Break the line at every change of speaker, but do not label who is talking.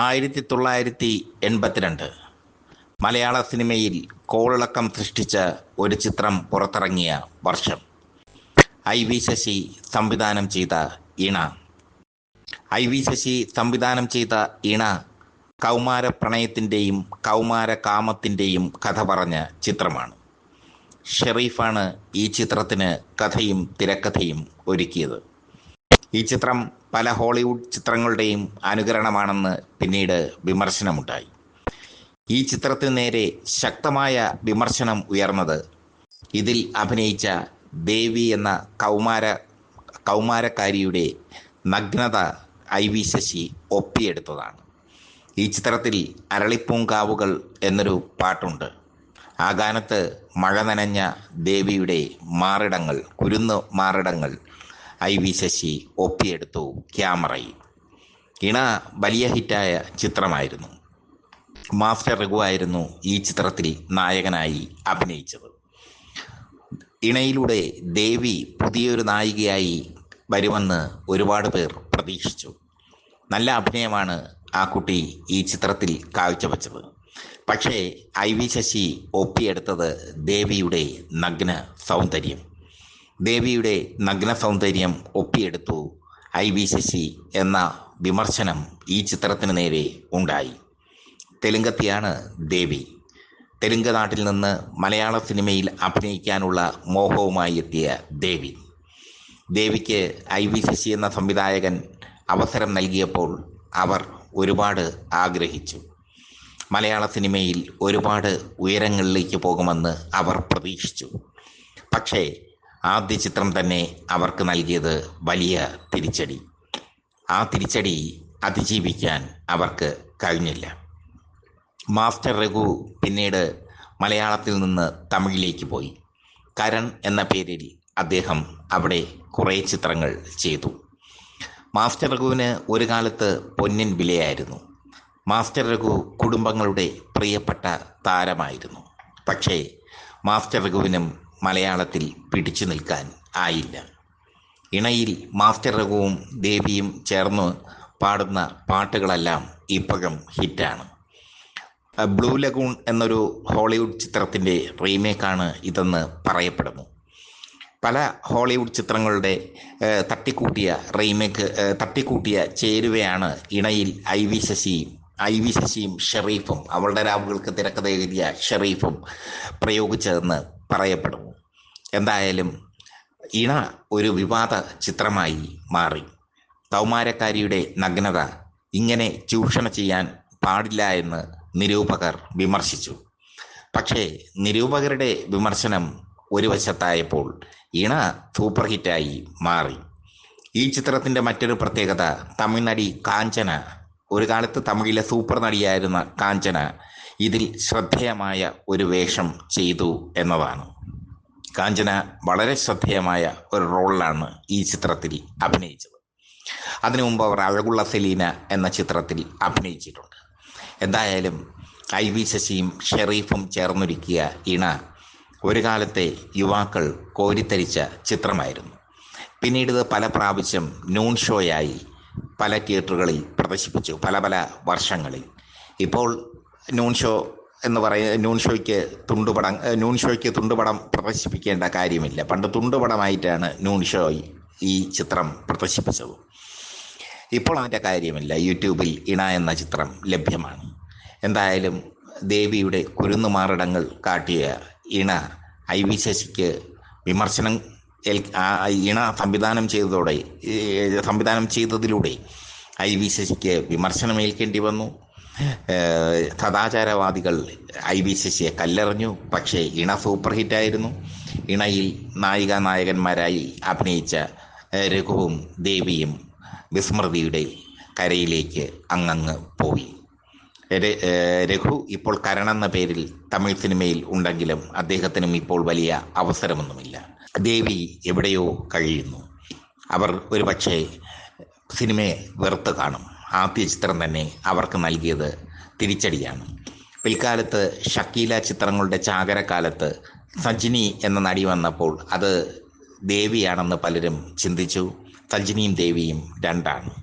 ആയിരത്തി തൊള്ളായിരത്തി എൺപത്തിരണ്ട് മലയാള സിനിമയിൽ കോളിളക്കം സൃഷ്ടിച്ച ഒരു ചിത്രം പുറത്തിറങ്ങിയ വർഷം. ഐ വി ശശി സംവിധാനം ചെയ്ത ഇണ ഐ വി ശശി സംവിധാനം ചെയ്ത ഇണ കൗമാര പ്രണയത്തിന്റെയും കൗമാര കാമത്തിന്റെയും കഥ പറഞ്ഞ ചിത്രമാണ്. ഷെറീഫാണ് ഈ ചിത്രത്തിന് കഥയും തിരക്കഥയും ഒരുക്കിയത്. ഈ ചിത്രം പല ഹോളിവുഡ് ചിത്രങ്ങളുടെയും അനുകരണമാണെന്ന് പിന്നീട് വിമർശനമുണ്ടായി. ഈ ചിത്രത്തിന് നേരെ ശക്തമായ വിമർശനം ഉയർന്നത് ഇതിൽ അഭിനയിച്ച ദേവി എന്ന കൗമാര കൗമാരക്കാരിയുടെ നഗ്നത ഐ വി ശശി ഒപ്പിയെടുത്തതാണ്. ഈ ചിത്രത്തിൽ അരളിപ്പൂങ്കാവുകൾ എന്നൊരു പാട്ടുണ്ട്. ആ ഗാനത്ത് മഴ നനഞ്ഞ ദേവിയുടെ മാറിടങ്ങൾ കുരുന്ന് മാറിടങ്ങൾ ഐ വി ശശി ഒപ്പിയെടുത്തു ക്യാമറയിൽ. ഇണ വലിയ ഹിറ്റായ ചിത്രമായിരുന്നു. മാസ്റ്റർ രഘുവായിരുന്നു ഈ ചിത്രത്തിൽ നായകനായി അഭിനയിച്ചത്. ഇണയിലൂടെ ദേവി പുതിയൊരു നായികയായി വരുമെന്ന് ഒരുപാട് പേർ പ്രതീക്ഷിച്ചു. നല്ല അഭിനയമാണ് ആ കുട്ടി ഈ ചിത്രത്തിൽ കാഴ്ചവെച്ചത്. പക്ഷേ ഐ വി ശശി ഒപ്പിയെടുത്തത് ദേവിയുടെ നഗ്ന സൗന്ദര്യം. ദേവിയുടെ നഗ്ന സൗന്ദര്യം ഒപ്പിയെടുത്തു ഐ വി ശശി എന്ന വിമർശനം ഈ ചിത്രത്തിന് നേരെ ഉണ്ടായി. തെലുങ്കത്തിയാണ് ദേവി. തെലുങ്ക് നാട്ടിൽ നിന്ന് മലയാള സിനിമയിൽ അഭിനയിക്കാനുള്ള മോഹവുമായി എത്തിയ ദേവി. ദേവിക്ക് ഐ വി ശശി എന്ന സംവിധായകൻ അവസരം നൽകിയപ്പോൾ അവർ ഒരുപാട് ആഗ്രഹിച്ചു. മലയാള സിനിമയിൽ ഒരുപാട് ഉയരങ്ങളിലേക്ക് പോകുമെന്ന് അവർ പ്രതീക്ഷിച്ചു. പക്ഷേ ആദ്യ ചിത്രം തന്നെ അവർക്ക് നൽകിയത് വലിയ തിരിച്ചടി. ആ തിരിച്ചടി അതിജീവിക്കാൻ അവർക്ക് കഴിഞ്ഞില്ല. മാസ്റ്റർ രഘു പിന്നീട് മലയാളത്തിൽ നിന്ന് തമിഴിലേക്ക് പോയി. കരൺ എന്ന പേരിൽ അദ്ദേഹം അവിടെ കുറേ ചിത്രങ്ങൾ ചെയ്തു. മാസ്റ്റർ രഘുവിന് ഒരു കാലത്ത് പൊന്നിൻ വിലയായിരുന്നു. മാസ്റ്റർ രഘു കുടുംബങ്ങളുടെ പ്രിയപ്പെട്ട താരമായിരുന്നു. പക്ഷേ മാസ്റ്റർ രഘുവിനും മലയാളത്തിൽ പിടിച്ചു നിൽക്കാൻ ആയില്ല. ഇണയിൽ മാസ്റ്റർ രഘുവും ദേവിയും ചേർന്ന് പാടുന്ന പാട്ടുകളെല്ലാം ഇപ്പോഴും ഹിറ്റാണ്. ബ്ലൂ ലഗൂൺ എന്നൊരു ഹോളിവുഡ് ചിത്രത്തിന്റെ റീമേക്കാണ് ഇതെന്ന് പറയപ്പെടുന്നു. പല ഹോളിവുഡ് ചിത്രങ്ങളുടെ തട്ടിക്കൂട്ടിയ റീമേക്ക് തട്ടിക്കൂട്ടിയ ചേരുവയാണ് ഇണയിൽ ഐ വി ശശിയും ഐ വി ശശിയും ഷെറീഫും അവളുടെ രാവുകൾക്ക് തിരക്കഥ എഴുതിയ ഷെറീഫും പ്രയോഗിച്ചതെന്ന് പറയപ്പെടുന്നു. എന്തായാലും ഇണ ഒരു വിവാദ ചിത്രമായി മാറി. കൗമാരക്കാരിയുടെ നഗ്നത ഇങ്ങനെ ചൂഷണം ചെയ്യാൻ പാടില്ല എന്ന് നിരൂപകർ വിമർശിച്ചു. പക്ഷേ നിരൂപകരുടെ വിമർശനം ഒരു വശത്തായപ്പോൾ ഇണ സൂപ്പർ ഹിറ്റായി മാറി. ഈ ചിത്രത്തിന്റെ മറ്റൊരു പ്രത്യേകത തമിഴ് നടി കാഞ്ചന. ഒരു കാലത്ത് തമിഴിലെ സൂപ്പർ നടിയായിരുന്ന കാഞ്ചന ഇതിൽ ശ്രദ്ധേയമായ ഒരു വേഷം ചെയ്തു എന്നതാണ്. കാഞ്ചന വളരെ ശ്രദ്ധേയമായ ഒരു റോളിലാണ് ഈ ചിത്രത്തിൽ അഭിനയിച്ചത്. അതിനു മുമ്പ് അവർ അഴകുള്ള സെലീന എന്ന ചിത്രത്തിൽ അഭിനയിച്ചിട്ടുണ്ട്. എന്തായാലും ഐ വി ശശിയും ഷെറീഫും ചേർന്നൊരുക്കിയ ഇണ ഒരു കാലത്തെ യുവാക്കൾ കോരിത്തരിച്ച ചിത്രമായിരുന്നു. പിന്നീട് ഇത് പല പ്രാവശ്യം നൂൺ ഷോയായി പല തിയേറ്ററുകളിൽ പ്രദർശിപ്പിച്ചു പല പല വർഷങ്ങളിൽ. ഇപ്പോൾ നൂൺ ഷോ എന്ന് പറയുന്ന നൂൺ ഷോയ്ക്ക് തുണ്ടുപടം നൂൺ ഷോയ്ക്ക് തുണ്ടുപടം പ്രദർശിപ്പിക്കേണ്ട കാര്യമില്ല. പണ്ട് തുണ്ടുപടമായിട്ടാണ് നൂൺ ഷോ ഈ ചിത്രം പ്രദർശിപ്പിച്ചത്. ഇപ്പോൾ അതിന്റെ കാര്യമില്ല. യൂട്യൂബിൽ ഇണ എന്ന ചിത്രം ലഭ്യമാണ്. എന്തായാലും ദേവിയുടെ കുരുന്നുമാറിടങ്ങൾ കാട്ടിയ ഇണ ഐ വി ശശിക്ക് വിമർശനം ഇണ സംവിധാനം ചെയ്തതോടെ സംവിധാനം ചെയ്തതിലൂടെ ഐ വി ശശിക്ക് വിമർശനം ഏൽക്കേണ്ടി വന്നു. സദാചാരവാദികൾ ഐ വി ശശിയെ കല്ലെറിഞ്ഞു. പക്ഷേ ഇണ സൂപ്പർ ഹിറ്റായിരുന്നു. ഇണയിൽ നായിക നായകന്മാരായി അഭിനയിച്ച രഘുവും ദേവിയും വിസ്മൃതിയുടെ കരയിലേക്ക് അങ്ങങ്ങ് പോയി. രഘു ഇപ്പോൾ കരൺ എന്ന പേരിൽ തമിഴ് സിനിമയിൽ ഉണ്ടെങ്കിലും അദ്ദേഹത്തിനും ഇപ്പോൾ വലിയ അവസരമൊന്നുമില്ല. ദേവി എവിടെയോ കഴിയുന്നു. അവർ ഒരുപക്ഷെ സിനിമയെ വെറുത്ത് കാണും. ആദ്യ ചിത്രം തന്നെ അവർക്ക് നൽകിയത് തിരിച്ചടിയാണ്. പിൽക്കാലത്ത് ഷക്കീല ചിത്രങ്ങളുടെ ചാകരക്കാലത്ത് സജിനി എന്ന നടി വന്നപ്പോൾ അത് ദേവിയാണെന്ന് പലരും ചിന്തിച്ചു. സജിനിയും ദേവിയും രണ്ടാണ്.